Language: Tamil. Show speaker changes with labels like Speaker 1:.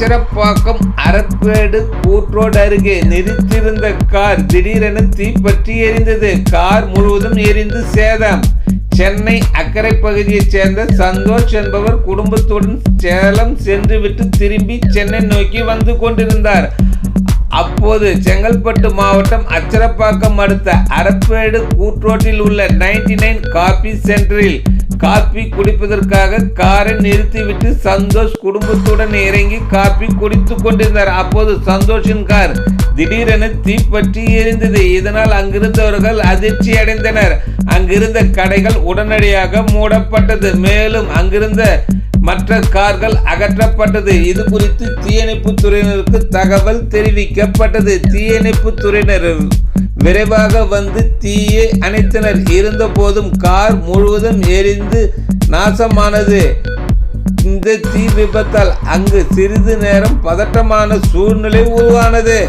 Speaker 1: அச்சரப்பாக்கம் அறப்பேடு கூற்றோடு அருகே நிறுத்திருந்த கார் திடீரென தீப்பற்றி எரிந்தது. கார் முழுவதும் எரிந்து சேதம். சென்னை அக்கரை பகுதியைச் சேர்ந்த சந்தோஷ் என்பவர் குடும்பத்துடன் சேலம் சென்றுவிட்டு திரும்பி சென்னை நோக்கி வந்து கொண்டிருந்தார். அப்போது செங்கல்பட்டு மாவட்டம் அச்சரப்பாக்கம் அடுத்த அறப்பேடு கூற்றோட்டில் உள்ள 99 நைன் காபி சென்டரில் காப்பி குடிப்பதற்காக காரை நிறுத்திவிட்டு சந்தோஷ் குடும்பத்துடன் இறங்கி காபி குடித்து கொண்டிருந்தார். அப்போது சந்தோஷின் கார் திடீரென தீப்பற்றி எரிந்தது. இதனால் அங்கிருந்தவர்கள் அதிர்ச்சி அடைந்தனர். அங்கிருந்த கடைகள் உடனடியாக மூடப்பட்டது. மேலும் அங்கிருந்த மற்ற கார்கள் அகற்றப்பட்டது. இது குறித்து தீயணைப்பு துறையினருக்கு தகவல் தெரிவிக்கப்பட்டது. தீயணைப்பு துறையினர் விரைவாக வந்து தீயை அணைத்தனர். இருந்தபோதும் கார் முழுவதும் எரிந்து நாசமானது. இந்த தீ விபத்தால் அங்கு சிறிது நேரம் பதட்டமான சூழ்நிலை உருவானது.